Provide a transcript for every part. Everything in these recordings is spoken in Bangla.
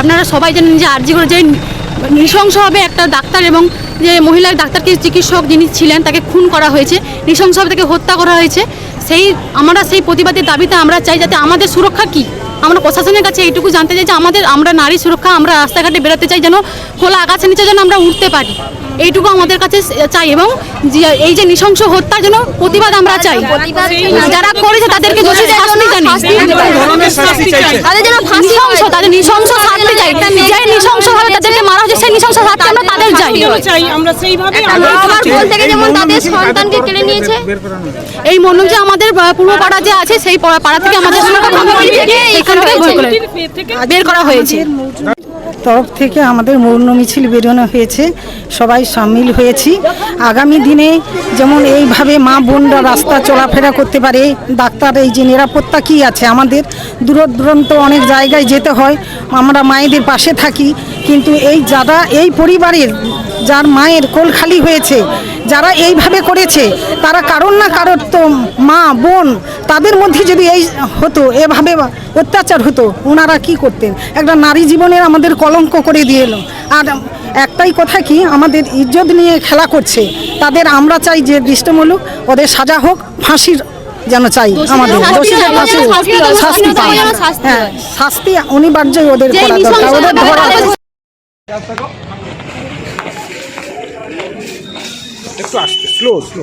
আপনারা সবাই জানেন যে আর্জি করে যে নৃশংসভাবে একটা ডাক্তার এবং যে মহিলার ডাক্তারকে চিকিৎসক যিনি ছিলেন, তাকে খুন করা হয়েছে, নৃশংসভাবে তাকে হত্যা করা হয়েছে। সেই আমরা সেই প্রতিবাদের দাবিতে আমরা চাই যাতে আমাদের সুরক্ষা কী? আমরা প্রশাসনের কাছে এইটুকু জানতে চাই যে আমাদের, আমরা নারী সুরক্ষা, আমরা রাস্তাঘাটে বেরোতে চাই যেন খোলা আকাশের নিচে যেন আমরা উঠতে পারি। এইটুকু আমাদের কাছে চাই এবং যে- এই যে নৃশংস হত্যার জন্য প্রতিবাদ আমরা চাই। যারা করেছে তাদেরকে দোষী শাস্তি জানি। তাদের যেন। নৃশংস তাদের নৃশংস শাস্তি চাই। যে নৃশংসভাবে তাদেরকে মারা হচ্ছে সেই নৃশংস শাস্তি আমরা তাদের চাই। আমিও চাই আমরা সেইভাবে আমরা বাবা থেকে যেমন তাদের সন্তানকে কেড়ে নিয়েছে এই মনে যে আমাদের পূর্ব পাড়া যে আছে সেই পাড়া থেকে আমাদের বের করা হয়েছে। তরফ থেকে আমাদের মৌন মিছিল বেরোনো হয়েছে। সবাই সামিল হয়েছি। আগামী দিনে যেমন এইভাবে মা বোনরা রাস্তা চলাফেরা করতে পারে, ডাক্তার এই যে নিরাপত্তা কী আছে আমাদের দূর দূরান্ত অনেক জায়গায় যেতে হয়, আমরা মায়েদের পাশে থাকি, কিন্তু এই যারা, এই পরিবারের যার মায়ের কোল খালি হয়েছে যারা এইভাবে করেছে তারা কারোর না কারোর তো মা বোন তাদের মধ্যে যদি এই হতো এভাবে অত্যাচার হতো ওনারা কি করতেন? একটা নারী জীবনের আমাদের কলঙ্ক করে দিয়ে এলো। আর একটাই কথা কি আমাদের ইজ্জত নিয়ে খেলা করছে। তাদের আমরা চাই যে দৃষ্টমূলক ওদের সাজা হোক ফাঁসির যেন চাই আমাদের। দোষীদের শাস্তি পায় হ্যাঁ শাস্তি অনিবার্যই ওদের করা দরকার ওদের ধরা একটু আসতে স্লো স্লো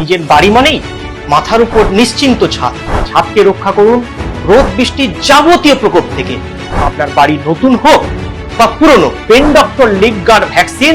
নিজের বাড়ি মানেই মাথার উপর নিশ্চিন্ত ছাদ। ছাদকে রক্ষা করুন রোদ বৃষ্টির যাবতীয় প্রকোপ থেকে। আপনার বাড়ি নতুন হোক বা পুরনো, pen doctor leak guard vaccine